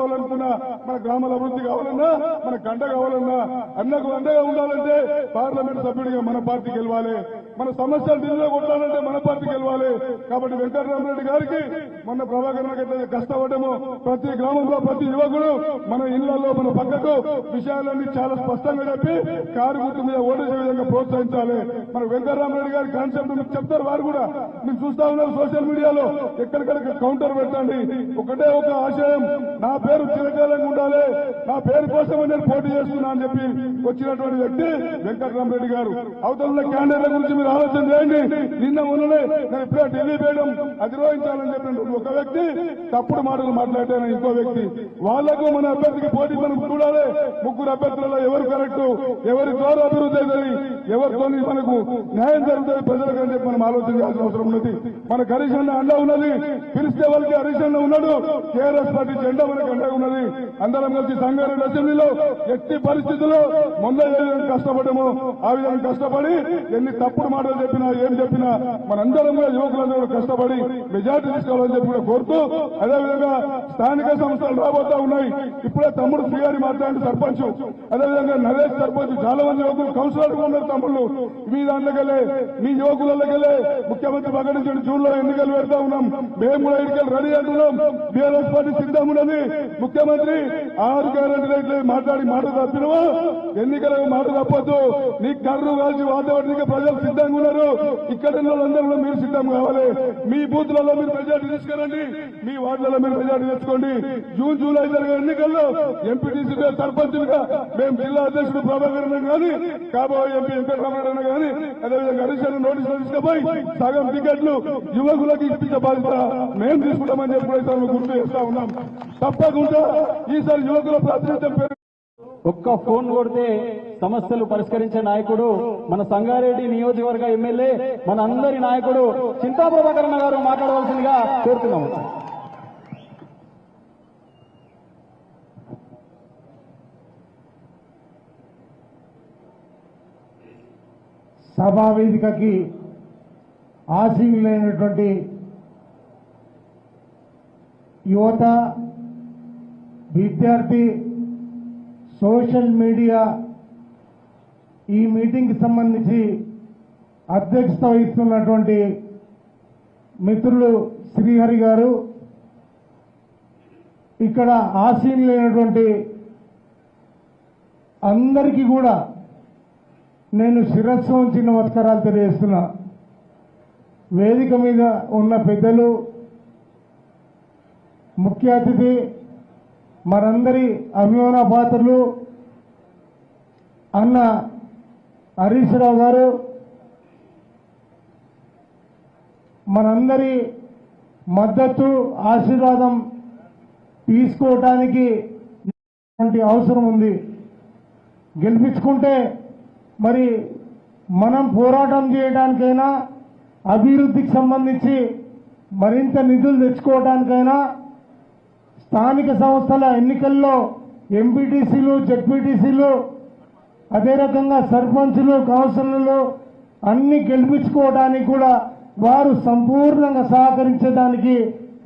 కావాలనుకున్నా మన గ్రామాల అభివృద్ధి కావాలన్నా మన గంట కావాలన్నా అన్నకు అండగా ఉండాలంటే పార్లమెంట్ సభ్యుడిగా మన పార్టీ గెలవాలి. మన సమస్యలు ఢిల్లీలో కొట్టాలంటే మన పార్టీ గెలవాలి. కాబట్టి వెంకటరామరెడ్డి గారికి మొన్న ప్రభాకర్ గారికి ఎట్లయితే కష్టపడము ప్రతి గ్రామంలో ప్రతి యువకుడు మన ఇళ్ళలో మన పక్కకు విషయాలన్నీ చాలా స్పష్టంగా చెప్పి కారు గుర్తు మీద ఓటేసే విధంగా ప్రోత్సహించాలి. మన వెంకటరామరెడ్డి గారి కాన్సెప్ట్ మీకు చెప్తారు వారు కూడా. మీరు చూస్తా ఉన్నారు సోషల్ మీడియాలో. ఎక్కడికక్కడ కౌంటర్ పెట్టండి. ఒకటే ఒక ఆశయం. నా పేరు చిరకాలంగా ఉండాలి. నా పేరు కోసం నేను పోటీ చేస్తున్నా అని చెప్పి వచ్చినటువంటి వ్యక్తి వెంకటరామరెడ్డి గారు. అవతల క్యాండిడేట్ల గురించి మీరు ఆలోచన చేయండి. నిన్న మొన్ననే నేను ఇప్పుడే ఢిల్లీ వేయడం అధిరోహించాలని చెప్పిన ఒక వ్యక్తి తప్పుడు మాటలు మాట్లాడాను ఇంకో వ్యక్తి. వాళ్ళకు మన అభ్యర్థికి పోటీ మనం చూడాలి. ముగ్గురు అభ్యర్థులలో ఎవరు కరెక్ట్ ఎవరి ద్వారా అభివృద్ధి అవుతుంది ఎవరితో మనకు న్యాయం జరుగుతుంది ప్రజలకు అని చెప్పి మనం ఆలోచన చేయాల్సిన అవసరం ఉన్నది. మన హరీష్ అన్న అండ ఉన్నది. పిలిస్తే వాళ్ళకి హరీష్ అన్న ఉన్నాడు. కేఆర్ఎస్ పార్టీ జెండా మనకు పండుగ ఉన్నది. అందరం కలిసి సంగారెడ్డి అసెంబ్లీలో ఎట్టి పరిస్థితుల్లో మొన్న కష్టపడము ఆ విధంగా కష్టపడి ఎన్ని తప్పుడు మాటలు చెప్పినా ఏం చెప్పినా మనందరం కూడా యువకులందరూ కష్టపడి మెజార్టీ తీసుకోవాలని చెప్పి కూడా కోరుతూ అదేవిధంగా స్థానిక సంస్థలు రాబోతా ఉన్నాయి. ఇప్పుడే తమ్ముడు శ్రీగారి మాట్లాడిన సర్పంచ్. అదేవిధంగా నరేష్ సర్పంచ్ చాలా మంది యువకులు కౌన్సిలర్ ఉన్నారు తమ్ముళ్ళు. మీ దాంట్లోకెళ్ళే మీ యువకులకెళ్ళే ముఖ్యమంత్రి ప్రకటించిన జూన్లో ఎన్నికలు పెడతా ఉన్నాం. మేము కూడా ఎన్నికలు రెడీ అంటున్నాం బీఆర్ఎస్ పార్టీ సిద్ధం ఉన్నది. ముఖ్యమంత్రి ఆరు గ్యారెంటీ మాట్లాడి మాట తప్పినవా? ఎన్నికల మాట తప్పొద్దు. నీ కర్రు కాల్చి వాతావరణానికి ప్రజలు సిద్ధంగా ఉన్నారు. ఇక్కడ వాళ్ళందరూ మీరు సిద్ధం కావాలి. మీ బూత్లలో మీరు మెజార్టీ తీసుకురండి. మీ వార్డులలో మీరు మెజార్టీ తెచ్చుకోండి. జూన్ జూలై జరిగే ఎన్నికల్లో ఎంపీటీసీ సర్పంచులుగా మేము జిల్లా అధ్యక్షుడు ప్రభాకర్ కానీ కాబోయే ఎంపీ వెంకటరామరెడ్డి కానీ అదేవిధంగా హరీష్ నోటీసులు తీసుకుపోయి సగం టికెట్లు యువకులకు ఇప్పించే బాధ్యత మేము తీసుకుంటామని చెప్పి గుర్తు చేస్తా ఉన్నాం. తప్పకుండా ఈసారి యువకుల ప్రాతినిధ్యం పేరు ఒక్క ఫోన్ కొడితే సమస్యలు పరిష్కరించే నాయకుడు మన సంగారెడ్డి నియోజకవర్గ ఎమ్మెల్యే మన అందరి నాయకుడు చింతా ప్రభాకరణ గారు మాట్లాడవలసిందిగా కోరుతున్నాము. సభా వేదికకి ఆశీనులైనటువంటి యువత విద్యార్థి సోషల్ మీడియా ఈ మీటింగ్కి సంబంధించి అధ్యక్షత వహిస్తున్నటువంటి మిత్రులు శ్రీహరి గారు ఇక్కడ ఆశీనులైనటువంటి అందరికీ కూడా నేను శిరస్సు ఉంచి నమస్కారాలు తెలియజేస్తున్నా. వేదిక మీద ఉన్న పెద్దలు ముఖ్య అతిథి మనందరి అభిమాన పాత్రలు అన్న హరీష్ రావు గారు మనందరి మద్దతు ఆశీర్వాదం తీసుకోవటానికి అవసరం ఉంది. గెలిపించుకుంటే మరి మనం పోరాటం చేయడానికైనా అభివృద్ధికి సంబంధించి మరింత నిధులు తెచ్చుకోవడానికైనా స్థానిక సంస్థల ఎన్నికల్లో ఎంపీటీసీలు జెడ్పీటీసీలు అదే రకంగా సర్పంచులు కౌన్సిలర్లు అన్ని గెలిపించుకోవడానికి కూడా వారు సంపూర్ణంగా సహకరించడానికి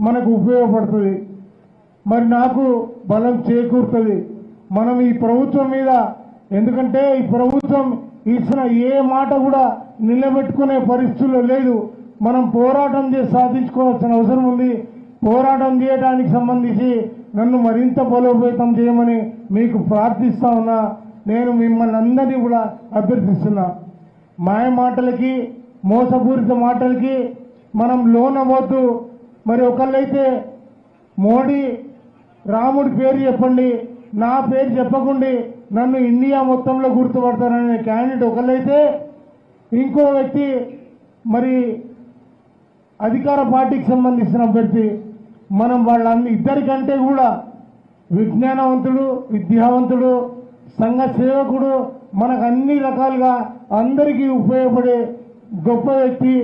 మనకు ఉపయోగపడుతుంది. మరి నాకు బలం చేకూరుతుంది. మనం ఈ ప్రభుత్వం మీద ఎందుకంటే ఈ ప్రభుత్వం ఇచ్చిన ఏ మాట కూడా నిలబెట్టుకునే పరిస్థితుల్లో లేదు. మనం పోరాటం చేసి సాధించుకోవాల్సిన అవసరం ఉంది. పోరాటం చేయడానికి సంబంధించి నన్ను మరింత బలోపేతం చేయమని మీకు ప్రార్థిస్తా ఉన్నా. నేను మిమ్మల్ని అందరినీ కూడా అభ్యర్థిస్తున్నా. మాయ మాటలకి మోసపూరిత మాటలకి మనం లోన్ అవ్వద్దు మరి ఒకళ్ళైతే మోడీ రాముడి పేరు చెప్పండి నా పేరు చెప్పకుండా నన్ను ఇండియా మొత్తంలో గుర్తుపడతారనే క్యాండిడేట్ ఒకళ్ళైతే ఇంకో వ్యక్తి మరి అధికార పార్టీకి సంబంధించిన అభ్యర్థి మనం వాళ్ళందరి ఇద్దరికంటే కూడా విజ్ఞానవంతుడు విద్యావంతుడు సంఘ సేవకుడు మనకు అన్ని రకాలుగా అందరికీ ఉపయోగపడే గొప్ప వ్యక్తి.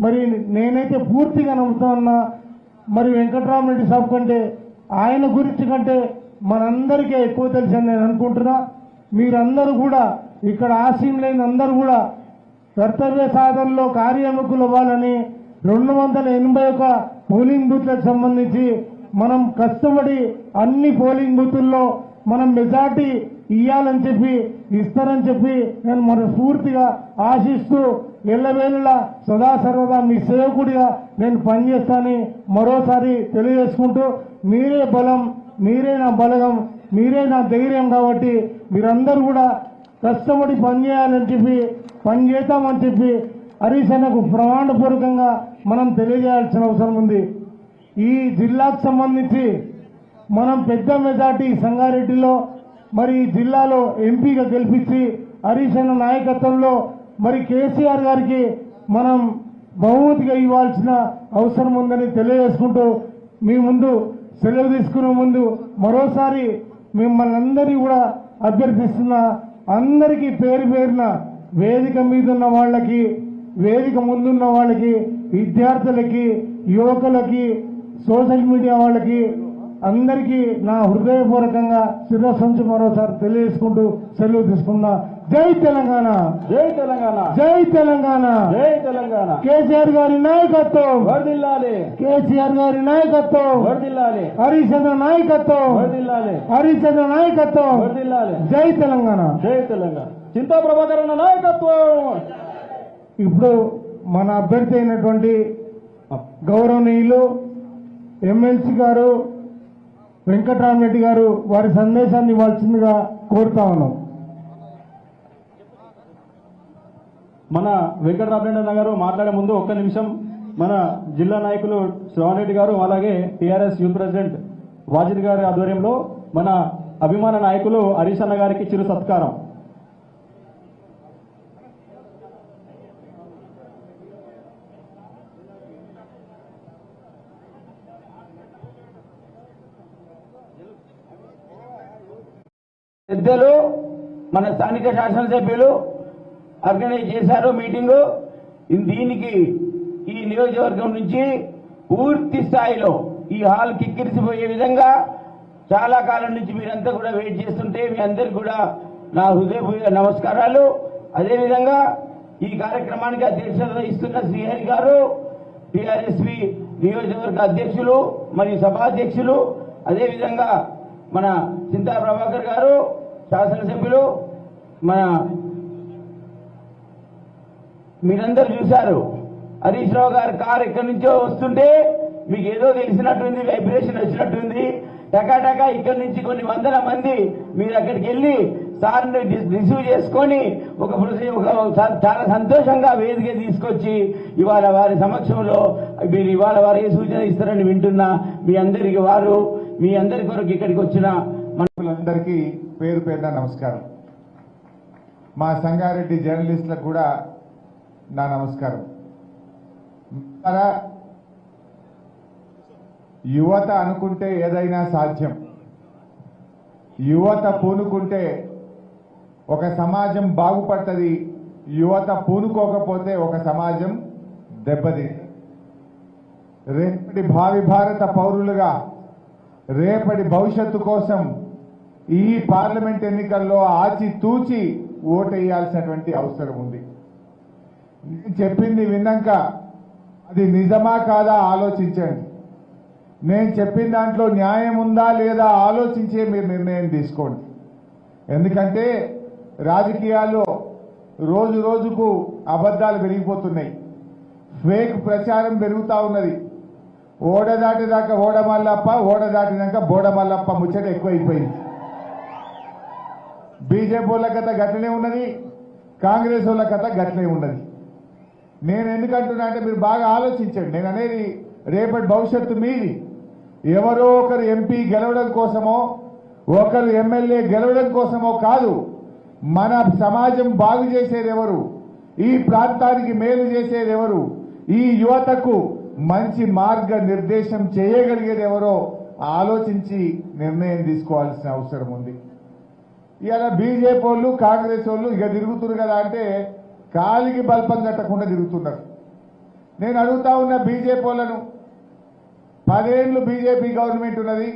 మరి నేనైతే పూర్తిగా నమ్ముతా ఉన్నా మరి వెంకటరామరెడ్డి సాబ్ కంటే ఆయన గురించి కంటే మనందరికీ ఎక్కువ తెలుసని నేను అనుకుంటున్నా. మీరందరూ కూడా ఇక్కడ ఆశీనులైన అందరూ కూడా కర్తవ్య సాధనలో కార్యముఖులు అవ్వాలని రెండు వందల ఎనభై ఒక పోలింగ్ బూత్లకు సంబంధించి మనం కష్టపడి అన్ని పోలింగ్ బూతుల్లో మనం మెజార్టీ ఇయ్యాలని చెప్పి ఇస్తారని చెప్పి నేను మనస్ఫూర్తిగా ఆశిస్తూ ఎల్లవేళలా సదా సర్వదా మీ సేవకుడిగా నేను పనిచేస్తానని మరోసారి తెలియజేసుకుంటూ మీరే బలం మీరే నా బలగం మీరే నా ధైర్యం కాబట్టి మీరందరూ కూడా కష్టపడి పనిచేయాలని చెప్పి పని చేద్దామని చెప్పి హరీష్ అన్నకు ప్రమాణపూర్వకంగా మనం తెలియజేయాల్సిన అవసరం ఉంది. ఈ జిల్లాకు సంబంధించి మనం పెద్ద మెజార్టీ సంగారెడ్డిలో మరి ఈ జిల్లాలో ఎంపీగా గెలిపించి హరీష్ అన్న నాయకత్వంలో మరి కేసీఆర్ గారికి మనం బహుమతిగా ఇవ్వాల్సిన అవసరం ఉందని తెలియజేసుకుంటూ మీ ముందు సెలవు తీసుకునే ముందు మరోసారి మిమ్మల్ని అందరినీ కూడా అభ్యర్థిస్తున్న అందరికీ పేరు పేరున వేదిక మీద ఉన్న వాళ్ళకి వేదిక ముందున్న వాళ్ళకి విద్యార్థులకి యువకులకి సోషల్ మీడియా వాళ్ళకి అందరికీ నా హృదయపూర్వకంగా శిరస్సు మరోసారి తెలియజేసుకుంటూ సెలవు తీసుకున్నా జై తెలంగాణ! జై తెలంగాణ! జై తెలంగాణ! జై తెలంగాణ! కేసీఆర్ గారి నాయకత్వం! వర్దిల్లాలి కేసీఆర్ గారి నాయకత్వం! వర్దిల్లాలి హరిచంద్ర నాయకత్వం! వర్దిల్లాలి హరిచంద్ర నాయకత్వం! వర్దిల్లాలి జై తెలంగాణ! జై తెలంగాణ! చింతా ప్రభాకర్ నాయకత్వం! ఇప్పుడు మన అభ్యర్థి అయినటువంటి గౌరవనీయులు ఎమ్మెల్సీ గారు వెంకటరామరెడ్డి గారు వారి సందేశాన్ని ఇవ్వాల్సిందిగా కోరుతా ఉన్నాం. మన వెంకటరామరెడ్డి అన్న గారు మాట్లాడే ముందు ఒక్క నిమిషం మన జిల్లా నాయకులు శ్రవణరెడ్డి గారు అలాగే టీఆర్ఎస్ యూత్ ప్రెసిడెంట్ వాజిద్ గారి ఆధ్వర్యంలో మన అభిమాన నాయకులు హరీష్ అన్న గారికి చిరు సత్కారం. పెద్దలు మన స్థానిక శాసనసభ్యులు ఆర్గనైజ్ చేశారు మీటింగు. దీనికి ఈ నియోజకవర్గం నుంచి పూర్తి స్థాయిలో ఈ హాల్ కిక్కిరిసిపోయే విధంగా చాలా కాలం నుంచి మీరంతా కూడా వెయిట్ చేస్తుంటే మీ అందరికి కూడా నా హృదయపూర్వక నమస్కారాలు. అదేవిధంగా ఈ కార్యక్రమానికి అధ్యక్షత వహిస్తున్న శ్రీహరి గారు టిఆర్ఎస్పి నియోజకవర్గ అధ్యక్షులు మరియు సభాధ్యక్షులు అదేవిధంగా మన చింతా ప్రభాకర్ గారు శాసనసభ్యులు మన మీరందరూ చూశారు. హరీష్ రావు గారి కారు ఎక్కడి నుంచో వస్తుంటే మీకు ఏదో తెలిసినట్టుంది వైబ్రేషన్ వచ్చినట్టుంది. టకాటకా ఇక్కడి నుంచి కొన్ని వందల మంది మీరు అక్కడికి వెళ్ళి సార్ని రిసీవ్ చేసుకొని ఒక ఒక చాలా సంతోషంగా వేదిక తీసుకొచ్చి ఇవాళ వారి సమక్షంలో మీరు ఇవాళ వారు ఏ సూచన ఇస్తారని వింటున్నా మీ అందరికి వారు మీ అందరి కొరకు ఇక్కడికి వచ్చిన మన అందరికీ పేరు పేరున నమస్కారం. మా సంగారెడ్డి జర్నలిస్టులకు కూడా నా నమస్కారం. యువత అనుకుంటే ఏదైనా సాధ్యం. యువత పూనుకుంటే ఒక సమాజం బాగుపడుతుంది యువత పూనుకోకపోతే ఒక సమాజం దెబ్బది రేపటి భావి భారత పౌరులుగా రేపటి భవిష్యత్తు కోసం ఈ పార్లమెంట్ ఎన్నికల్లో ఆచి తూచి ఓటేయాల్సినటువంటి అవసరం ఉంది. నేను చెప్పింది విన్నాక అది నిజమా కాదా ఆలోచించండి. నేను చెప్పిన దాంట్లో న్యాయం ఉందా లేదా ఆలోచించే మీరు నిర్ణయం తీసుకోండి. ఎందుకంటే రాజకీయాల్లో రోజు రోజుకు అబద్ధాలు పెరిగిపోతున్నాయి. ఫేక్ ప్రచారం పెరుగుతూ ఉన్నది. ఓడ దాటిదాకా ఓడదాటినాక బోడమల్లప్ప ఓడ దాటినాక ముచ్చట ఎక్కువైపోయింది. బీజేపీ వాళ్ళ కథ గట్లనే ఉన్నది కాంగ్రెస్ వాళ్ళ కథ గట్లనే ఉన్నది. నేను ఎందుకంటున్నా అంటే మీరు బాగా ఆలోచించండి. నేను అనేది రేపటి భవిష్యత్తు మీది. ఎవరో ఒకరు ఎంపీ గెలవడం కోసమో ఒకరు ఎమ్మెల్యే గెలవడం కోసమో కాదు మన సమాజం బాగు చేసేది ఎవరు? ఈ ప్రాంతానికి మేలు చేసేది ఎవరు? ఈ యువతకు మంచి మార్గ నిర్దేశం చేయగలిగేది ఎవరో ఆలోచించి నిర్ణయం తీసుకోవాల్సిన అవసరం ఉంది. ఇవాళ బీజేపీ వాళ్ళు కాంగ్రెస్ వాళ్ళు ఇక తిరుగుతున్నారు కదా అంటే కాలికి బల్పం కట్టకుండా తిరుగుతున్నారు. నేను అడుగుతా ఉన్న బీజేపీ వాళ్ళను పదేళ్ళు బీజేపీ గవర్నమెంట్ ఉన్నది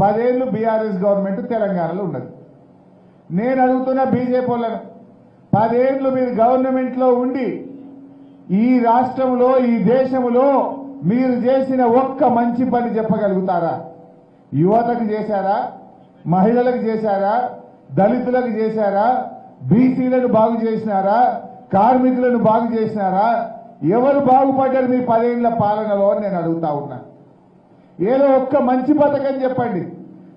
పదేళ్ళు బీఆర్ఎస్ గవర్నమెంట్ తెలంగాణలో ఉన్నది. నేను అడుగుతున్న బీజేపీ వాళ్ళను పదేళ్ళు మీరు గవర్నమెంట్లో ఉండి ఈ రాష్ట్రంలో ఈ దేశంలో మీరు చేసిన ఒక్క మంచి పని చెప్పగలుగుతారా? యువతకు చేశారా? మహిళలకు చేశారా? దళితులకు చేశారా? బీసీలను బాగు చేసినారా? కార్మికులను బాగు చేసినారా? ఎవరు బాగుపడ్డారు మీ పదేళ్ళ పాలనలో అని నేను అడుగుతా ఉన్నా. ఏదో ఒక్క మంచి పథకం చెప్పండి.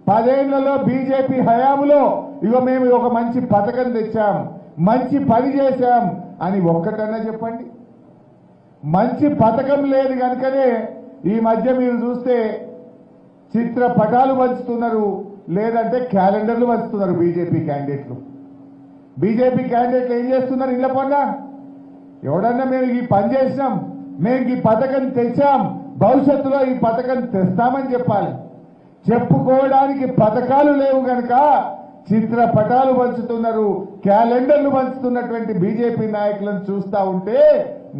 పదేళ్ళలో బీజేపీ హయాములో ఇగో మేము ఒక మంచి పథకం తెచ్చాం మంచి పని చేశాం అని ఒక్కటన్నా చెప్పండి. మంచి పథకం లేదు కనుకనే ఈ మధ్య మీరు చూస్తే చిత్ర పటాలు పంచుతున్నారు. లేదంటే క్యాలెండర్లు పంచుతున్నారు బీజేపీ క్యాండిడేట్లు. బీజేపీ క్యాండిడేట్లు ఏం చేస్తున్నారు ఇళ్ళ పన్న ఎవడన్నా మేము ఈ పని చేసినాం మేము ఈ పథకం తెచ్చాం భవిష్యత్తులో ఈ పథకం తెస్తామని చెప్పాలి. చెప్పుకోవడానికి పథకాలు లేవు గనక చిత్రపటాలు పంచుతున్నారు క్యాలెండర్లు పంచుతున్నటువంటి బీజేపీ నాయకులను చూస్తా ఉంటే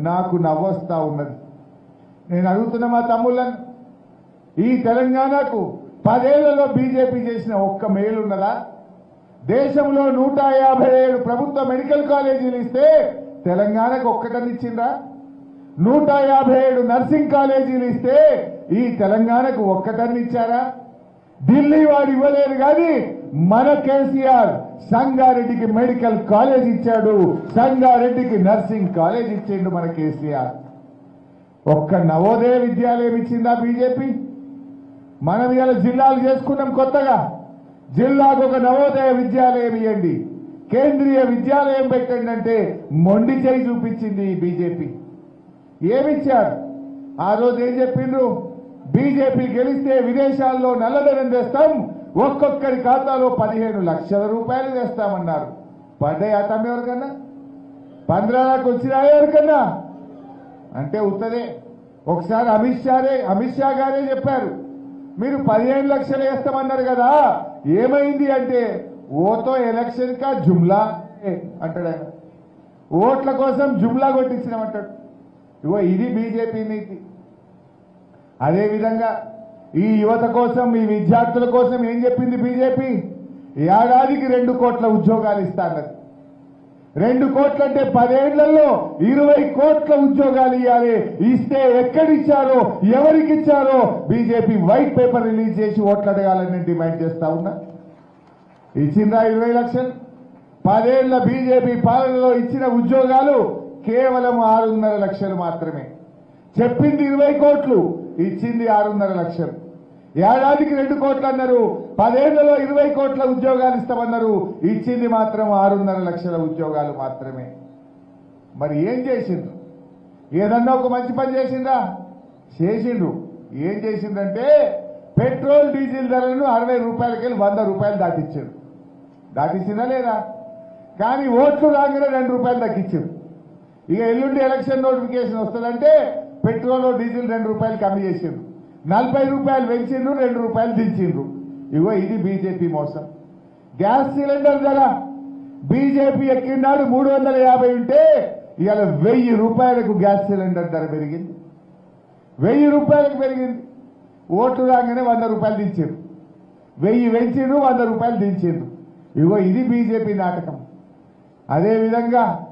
నాకు నవ్వొస్తా ఉన్నది. నేను అడుగుతున్న మా తమ్ముళ్ళని ఈ తెలంగాణకు పదేళ్ళలో బీజేపీ చేసిన ఒక్క మేలున్నదా దేశంలో నూట యాభై ఏడు ప్రభుత్వ మెడికల్ కాలేజీలు ఇస్తే తెలంగాణకు ఒక్కటని ఇచ్చిందా నూట యాభై ఏడు నర్సింగ్ కాలేజీలు ఇస్తే ఈ తెలంగాణకు ఒక్కటని ఇచ్చారా? ఢిల్లీ వాడు ఇవ్వలేదు కానీ మన కేసీఆర్ సంగారెడ్డికి మెడికల్ కాలేజ్ ఇచ్చాడు. సంగారెడ్డికి నర్సింగ్ కాలేజ్ ఇచ్చిండు మన కేసీఆర్. ఒక్క నవోదయ విద్యాలయం ఇచ్చిందా బీజేపీ? మనం ఇలా జిల్లాలు చేసుకున్నాం కొత్తగా. జిల్లాకు ఒక నవోదయ విద్యాలయం ఇవ్వండి. కేంద్రీయ విద్యాలయం పెట్టండి అంటే మొండి చేయి చూపించింది ఈ బీజేపీ. ఏమిచ్చారు? ఆ రోజు ఏం చెప్పిండ్రు? బీజేపీ గెలిస్తే విదేశాల్లో నల్లధనం తెస్తాం ఒక్కొక్కరి ఖాతాలో పదిహేను లక్షల రూపాయలు తెస్తామన్నారు. పడ్డాయి తమ్మ ఎవరికన్నా? పంద్రాలకు వచ్చినాయా ఎవరికన్నా? అంటే ఉత్తదే. ఒకసారి అమిత్ షారే అమిత్ షా గారే చెప్పారు. మీరు పదిహేను లక్షలు వేస్తామన్నారు కదా. ఏమైంది అంటే ఓతో ఎలక్షన్ కా జుమ్లా ఏ అంటాడు ఆయన. ఓట్ల కోసం జుమ్లా కొట్టించినామంటాడు. ఇగో ఇది బీజేపీ నీతి. అదేవిధంగా ఈ యువత కోసం ఈ విద్యార్థుల కోసం ఏం చెప్పింది బీజేపీ? ఏడాదికి రెండు కోట్ల ఉద్యోగాలు ఇస్తాన్నది రెండు కోట్లంటే పదేళ్ళలో ఇరవై కోట్ల ఉద్యోగాలు ఇవ్వాలి ఇస్తే ఎక్కడిచ్చారో ఎవరికి ఇచ్చారో బీజేపీ వైట్ పేపర్ రిలీజ్ చేసి ఓట్లు అడగాలని డిమాండ్ చేస్తా ఉన్నా. ఇచ్చిందా ఇరవై లక్షలు? పదేళ్ళ బీజేపీ పాలనలో ఇచ్చిన ఉద్యోగాలు కేవలం ఆరున్నర లక్షలు మాత్రమే. చెప్పింది ఇరవై కోట్లు ఇచ్చింది ఆరున్నర లక్షలు. ఏడాదికి రెండు కోట్లు అన్నారు. పదేళ్ళలో ఇరవై కోట్ల ఉద్యోగాలు ఇస్తామన్నారు. ఇచ్చింది మాత్రం ఆరున్నర లక్షల ఉద్యోగాలు మాత్రమే. మరి ఏం చేసిండ్రు? ఏదన్నా ఒక మంచి పని చేసిందా చేసిండ్రు. ఏం చేసిందంటే పెట్రోల్ డీజిల్ ధరలను అరవై రూపాయలకెళ్ళి వంద రూపాయలు దాటిచ్చారు. దాటిచ్చిందా లేదా? కానీ ఓట్లు రాగానే రెండు రూపాయలు తగ్గించారు ఇక ఎల్లుండి ఎలక్షన్ నోటిఫికేషన్ వస్తుందంటే పెట్రోల్ డీజిల్ రెండు రూపాయలు కమ్మి చేసిండ్రు. నలభై రూపాయలు పెంచిండ్రు రెండు రూపాయలు దించిండ్రు. ఇగో ఇది బీజేపీ మోసం. గ్యాస్ సిలిండర్ ధర బీజేపీ ఎక్కినాడు మూడు వందల యాభై ఉంటే ఇవాళ వెయ్యి రూపాయలకు గ్యాస్ సిలిండర్ ధర పెరిగింది. వెయ్యి రూపాయలకు పెరిగింది. ఓట్లు రాగానే వంద రూపాయలు దించారు వెయ్యి పెంచిండ్రు వంద రూపాయలు దించిండ్రు. ఇగో ఇది బీజేపీ నాటకం. అదేవిధంగా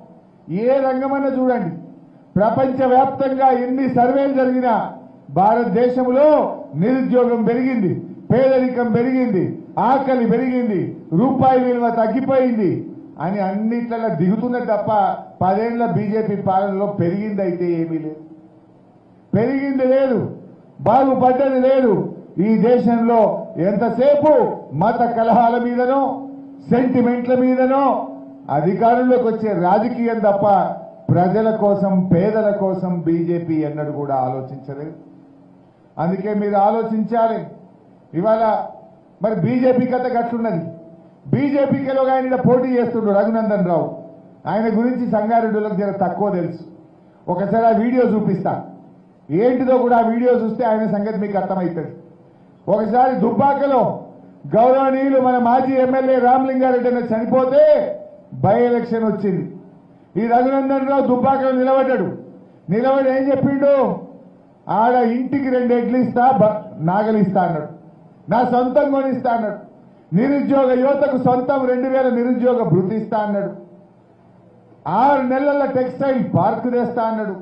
ఏ రంగమన్నా చూడండి. ప్రపంచవ్యాప్తంగా ఎన్ని సర్వేలు జరిగినా భారతదేశంలో నిరుద్యోగం పెరిగింది పేదరికం పెరిగింది ఆకలి పెరిగింది రూపాయి విలువ తగ్గిపోయింది అని అన్నిట్లలో దిగుతున్నది తప్ప పదేళ్ళ బీజేపీ పాలనలో పెరిగింది అయితే ఏమీ లేదు. పెరిగింది లేదు బాగుపడ్డది లేదు. ఈ దేశంలో ఎంతసేపు మత కలహాల మీదనో సెంటిమెంట్ల మీదనో అధికారంలోకి వచ్చే రాజకీయం తప్ప ప్రజల కోసం పేదల కోసం బీజేపీ ఎన్నడూ కూడా ఆలోచించలేదు. అందుకే మీరు ఆలోచించాలి. ఇవాళ మరి బీజేపీ కథ గట్లున్నది. బీజేపీకిలో ఆయన పోటీ చేస్తుండ్రు రఘునందన్ రావు. ఆయన గురించి సంగారెడ్డిలోకి జర తక్కువ తెలుసు. ఒకసారి ఆ వీడియో చూపిస్తా. ఏంటిదో కూడా ఆ వీడియో చూస్తే ఆయన సంగతి మీకు అర్థమవుతుంది. ఒకసారి దుబ్బాకలో గౌరవనీయులు మన మాజీ ఎమ్మెల్యే రామలింగారెడ్డి అన్న చనిపోతే బై ఎలక్షన్ వచ్చింది. ఈ రఘునందన్ రావు దుబ్బాకలో నిలబడ్డాడు. నిలబడి ఏం చెప్పిండు? ఆడ ఇంటికి రెండు ఎడ్లు ఇస్తా బ- ఇస్తా అన్నాడు. నా సొంతం కొనిస్తా అన్నాడు. నిరుద్యోగ యువతకు సొంతం రెండు వేల నిరుద్యోగ భృతి ఇస్తా అన్నాడు. ఆరు నెలల టెక్స్టైల్ పార్క్ తెస్తా అన్నాడు.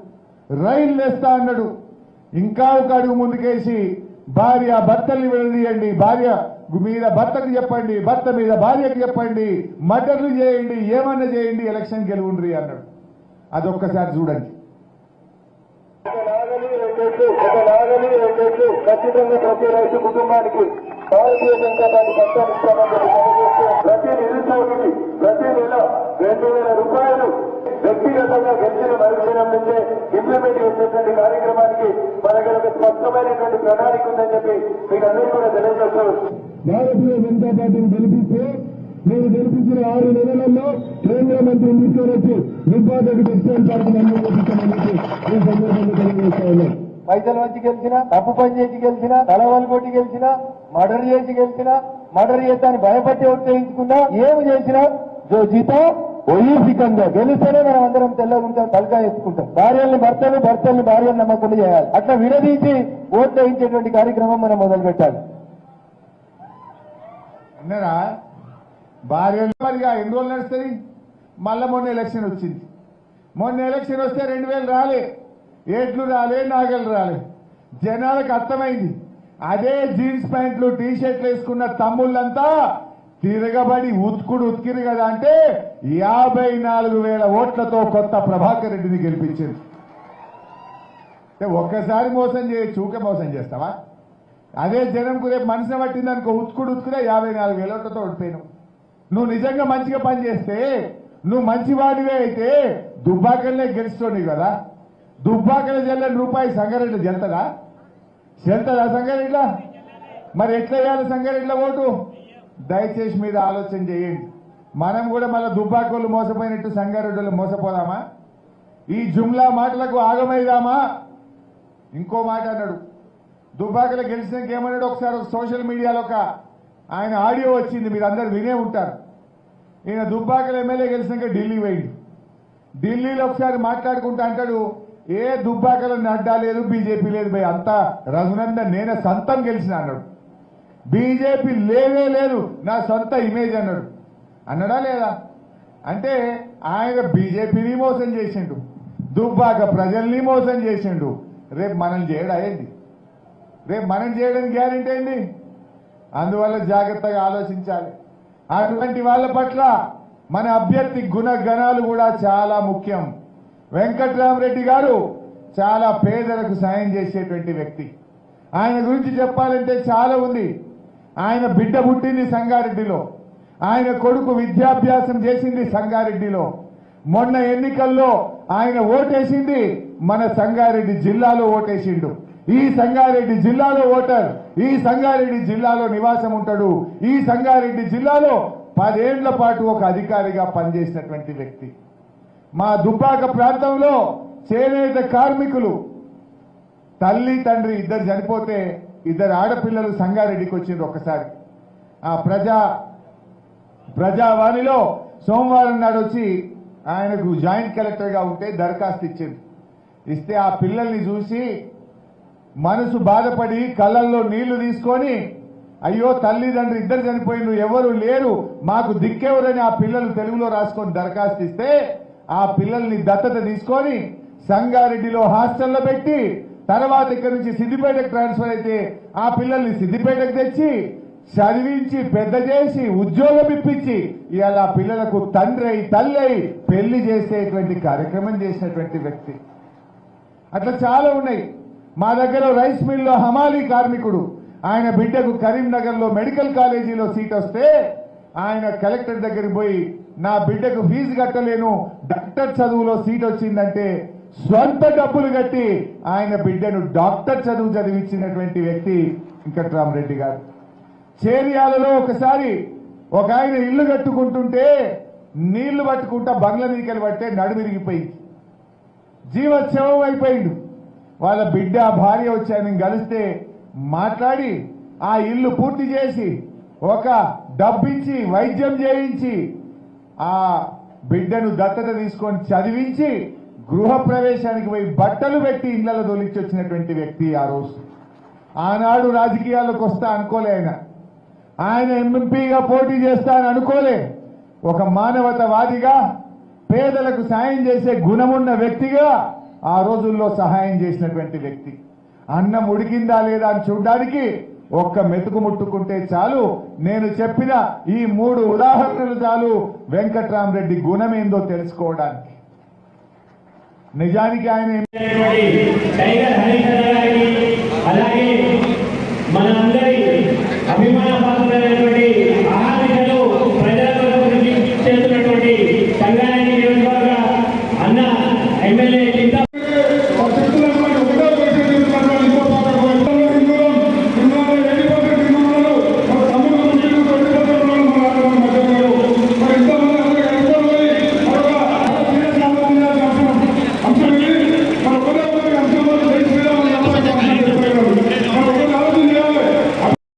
రైలు తెస్తా అన్నాడు. ఇంకా ఒక అడుగు ముందుకేసి భార్య భర్తల్ని విడదీయండి భార్య మీద భర్తకు చెప్పండి భర్త మీద భార్యకు చెప్పండి మటర్లు చేయండి ఏమన్నా చేయండి ఎలక్షన్ గెలువుండ్రి అన్నాడు. అదొక్కసారి చూడండి. నాగలి రెండేళ్ళు ఒక నాగలి రెండేళ్ళు ఖచ్చితంగా ప్రతి రైతు కుటుంబానికి భారతీయ జనతా పార్టీ పక్షాన్ని ప్రతి నిరుద్యోగికి ప్రతి నెల రెండు వేల రూపాయలు వ్యక్తిగతంగా గెలిచిన మరుక్షణం నుంచే ఇంప్లిమెంట్ చేసేటువంటి కార్యక్రమానికి మన దగ్గర ఒక స్పష్టమైనటువంటి ప్రణాళిక ఉందని చెప్పి మీకు అందరూ కూడా తెలియజేస్తారు భారతీయ జనతా పార్టీని గెలిపిస్తే మీరు గెలిపించిన ఆరు నెలలలో కేంద్ర మంత్రిని తీసుకొని వచ్చి నిర్బాధకు డిస్టెన్స్ పార్టీని ఈ సందర్భంగా తెలియజేస్తా ఉన్నాం. పైసలు వచ్చి గెలిచినా తప్పు పని చేసి గెలిచినా తలవాళ్ళు కొట్టి గెలిచినా మర్డర్ చేసి గెలిచినా మర్డర్ చేస్తాని భయపట్టి ఉత్తేయించుకున్నా ఏమి చేసినా? జో జీతో ఒయ్యి గెలిస్తేనే మనం అందరం తెల్లగుంటాం తలకా ఎత్తుకుంటాం. భార్యల్ని భర్తలు భర్తల్ని భార్యలు నమ్మకుండా చేయాలి. అట్లా విడదీసి ఓట్లు వేయించేటువంటి కార్యక్రమం మనం మొదలు పెట్టాలి అన్నారా? భార్య మరిగా ఎన్ని రోజులు నడుస్తుంది? మళ్ళా మొన్న ఎలక్షన్ వచ్చింది. మొన్న ఎలక్షన్ వస్తే రెండు వేలు రాలే. ఏట్లు రాలే నాగలు రాలే. జనాలకు అర్థమైంది. అదే జీన్స్ ప్యాంట్లు టీ షర్ట్లు వేసుకున్న తమ్ముళ్ళంతా తిరగబడి ఉత్కుడు ఉతికిరు కదా అంటే యాభై నాలుగు వేల ఓట్లతో కొత్త ప్రభాకర్ రెడ్డిని గెలిపించింది. ఒక్కసారి మోసం చేయొచ్చు ఊకే మోసం చేస్తావా? అదే జనంకు రేపు మనసున పట్టిందనుకో ఉత్కుడు ఉత్కుడే యాభై నాలుగు వేల ఓట్లతో ఓడిపోయినావు నువ్వు నిజంగా మంచిగా పని చేస్తే నువ్వు మంచివాడివే అయితే దుబ్బాకలనే గెలుస్తున్నావు కదా. దుబ్బాకల జల్లని రూపాయి సంగారెడ్డి జల్తదా? చెల్తదా సంగారెడ్ల మరి ఎట్లా వేయాలి సంగారెడ్ల ఓటు? దయచేసి మీద ఆలోచన చేయండి. మనం కూడా మళ్ళీ దుబ్బాకోళ్ళు మోసపోయినట్టు సంగారెడ్డిలో మోసపోదామా? ఈ జుమ్లా మాటలకు ఆగమైదామా? ఇంకో మాట అన్నాడు. దుబ్బాకలు గెలిచినాక ఏమన్నాడు? ఒకసారి ఒక సోషల్ మీడియాలో ఒక ఆయన ఆడియో వచ్చింది మీరు అందరు వినే ఉంటారు. ఈయన దుబ్బాకల ఎమ్మెల్యే గెలిచినాక ఢిల్లీ పోయింది ఢిల్లీలో ఒకసారి మాట్లాడుకుంటా అంటాడు ఏ దుబ్బాకలో నడ్డా లేదు బీజేపీ లేదు భయ్ అంతా రఘునందన్ నేనే సొంతం గెలిచిన అన్నాడు. బీజేపీ లేనే లేదు నా సొంత ఇమేజ్ అన్నాడు. అన్నాడా లేదా? అంటే ఆయన బీజేపీని మోసం చేసిండు దుబ్బాక ప్రజల్ని మోసం చేసిండు. రేపు మనం చేయడా ఏంది? రేపు మనం చేయడానికి గ్యారెంటీ ఏంది? అందువల్ల జాగ్రత్తగా ఆలోచించాలి. అటువంటి వాళ్ళ పట్ల మన అభ్యర్థి గుణగణాలు కూడా చాలా ముఖ్యం. వెంకట్రామరెడ్డి గారు చాలా పేదలకు సాయం చేసేటువంటి వ్యక్తి. ఆయన గురించి చెప్పాలంటే చాలా ఉంది. ఆయన బిడ్డ పుట్టింది సంగారెడ్డిలో. ఆయన కొడుకు విద్యాభ్యాసం చేసింది సంగారెడ్డిలో. మొన్న ఎన్నికల్లో ఆయన ఓటేసింది మన సంగారెడ్డి జిల్లాలో ఓటేసిండు. ఈ సంగారెడ్డి జిల్లాలో ఓటర్ ఈ సంగారెడ్డి జిల్లాలో నివాసం ఉంటాడు. ఈ సంగారెడ్డి జిల్లాలో పదేళ్ళ పాటు ఒక అధికారిగా పనిచేసినటువంటి వ్యక్తి. మా దుబ్బాక ప్రాంతంలో చేనేత కార్మికులు తల్లి తండ్రి ఇద్దరు చనిపోతే ఇద్దరు ఆడపిల్లలు సంగారెడ్డికి వచ్చిండ్రు ఒక్కసారి ఆ ప్రజా ప్రజావాణిలో సోమవారం నాడు వచ్చి ఆయనకు జాయింట్ కలెక్టర్గా ఉంటే దరఖాస్తు ఇచ్చింది ఇస్తే ఆ పిల్లల్ని చూసి మనసు బాధపడి కళ్ళల్లో నీళ్ళు తీసుకొని అయ్యో తల్లిదండ్రులు ఇద్దరు చనిపోయిండ్రు ఎవరు లేరు మాకు దిక్కెవరని ఆ పిల్లలు తెలుగులో రాసుకొని దరఖాస్తు ఇస్తే ఆ పిల్లల్ని దత్తత తీసుకొని సంగారెడ్డిలో హాస్టల్లో పెట్టి తర్వాత ఇక్కడ నుంచి సిద్దిపేటకు ట్రాన్స్ఫర్ అయితే ఆ పిల్లల్ని సిద్దిపేటకు తెచ్చి చదివించి పెద్ద చేసి ఉద్యోగం ఇప్పించి ఇలా పిల్లలకు తండ్రి అయి తల్లి అయి పెళ్ళి చేసేటువంటి కార్యక్రమం చేసినటువంటి వ్యక్తి. అట్లా చాలా ఉన్నాయి. మా దగ్గర రైస్ మిల్లో హమాలీ కార్మికుడు. ఆయన బిడ్డకు కరీంనగర్లో మెడికల్ కాలేజీలో సీట్ వస్తే ఆయన కలెక్టర్ దగ్గరికి పోయి నా బిడ్డకు ఫీజు కట్టలేను డాక్టర్ చదువులో సీట్ వచ్చిందంటే స్వంత డబ్బులు కట్టి ఆయన బిడ్డను డాక్టర్ చదువు చదివించినటువంటి వ్యక్తి వెంకట్రామరెడ్డి గారు. చేరియాలలో ఒకసారి ఒక ఆయన ఇల్లు కట్టుకుంటుంటే నీళ్ళు పట్టుకుంటా బంగ్లా మీదకి పట్టే నడుమిరిగిపోయింది. జీవత్సవం అయిపోయిండు వాళ్ళ బిడ్డ భార్య వచ్చి ఆయన కలిస్తే మాట్లాడి ఆ ఇల్లు పూర్తి చేసి ఒక డబ్బిచ్చి వైద్యం చేయించి ఆ బిడ్డను దత్తత తీసుకొని చదివించి గృహప్రవేశానికి పోయి బట్టలు పెట్టి ఇళ్ళలో తొలిచి వచ్చినటువంటి వ్యక్తి ఆ రోజు. ఆనాడు రాజకీయాల్లోకి వస్తా అనుకోలే ఆయన. ఆయన ఎంపీగా పోటీ చేస్తా అని అనుకోలే. ఒక మానవతవాదిగా పేదలకు సాయం చేసే గుణమున్న వ్యక్తిగా ఆ రోజుల్లో సహాయం చేసినటువంటి వ్యక్తి. అన్నం ఉడికిందా లేదా అని చూడడానికి ఒక్క మెతుకు ముట్టుకుంటే చాలు. నేను చెప్పిన ఈ మూడు ఉదాహరణలు చాలు. వెంకట్రామరెడ్డి గుణమేందో తెలుసుకోవడానికి. నిజానికి ఆయన ఏం- అభిమాన